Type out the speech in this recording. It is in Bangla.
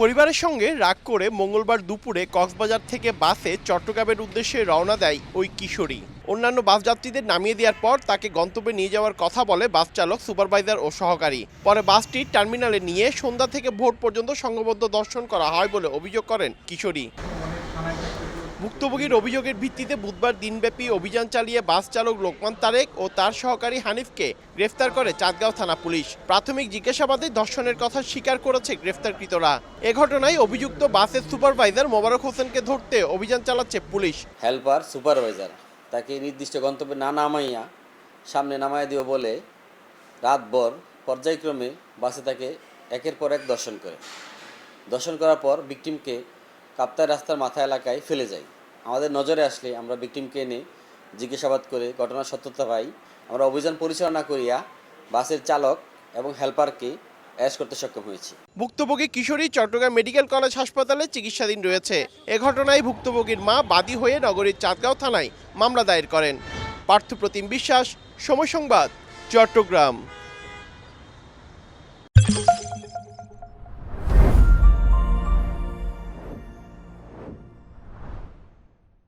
পরিবারের সঙ্গে রাগ করে মঙ্গলবার দুপুরে কক্সবাজার থেকে বাসে চট্টগ্রামের উদ্দেশ্যে রওনা দেয় ওই কিশোরী। অন্যান্য বাস যাত্রীদের নামিয়ে দেওয়ার পর তাকে গন্তব্যে নিয়ে যাওয়ার কথা বলে বাস চালক, সুপারভাইজার ও সহকারী। পরে বাসটি টার্মিনালে নিয়ে সন্ধ্যা থেকে ভোট পর্যন্ত সংঘবদ্ধ দর্শন করা হয় বলে অভিযোগ করেন কিশোরী। ভুক্তভোগীর অভিযোগের ভিত্তিতে বুধবার দিনব্যাপী অভিযান চালিয়ে বাস চালক লোকমান তারেক ও তার সহকারী হানিফকে গ্রেফতার করে চাঁদগাঁও থানা পুলিশ। প্রাথমিক জিজ্ঞাসাবাদে ধর্ষণের কথা স্বীকার করেছে গ্রেফতারকৃতরা। এ ঘটনায় অভিযুক্ত বাসের সুপারভাইজার মোবারক হোসেনকে ধরতে অভিযান চালাচ্ছে পুলিশ। হেল্পার, সুপারভাইজার, তাকে নির্দিষ্ট গন্তব্যে না নামাইয়া সামনে নামাইয়া দিও বলে রাতভর পর্যায়ক্রমে বাসে তাকে একের পর এক দর্শন করে। দর্শন করার পর ভিকটিমকে কাপ্তাই রাস্তার মাথা এলাকায় ফেলে যায়। আমাদের নজরে আসলে আমরা ভিকটিমকে এনে জিজ্ঞাসাবাদ করে ঘটনার সত্যতা পাই। আমরা অভিযান পরিচালনা করিয়া বাসের চালক এবং হেল্পারকে অ্যারেস্ট করতে সক্ষম হয়েছি। ভুক্তভোগী কিশোরী চট্টগ্রাম মেডিকেল কলেজ হাসপাতালে চিকিৎসাধীন রয়েছে। এ ঘটনায় ভুক্তভোগীর মা বাদী হয়ে নগরীর চাঁদগাঁও থানায় মামলা দায়ের করেন। পার্থপ্রতিম বিশ্বাস, সময় সংবাদ, চট্টগ্রাম।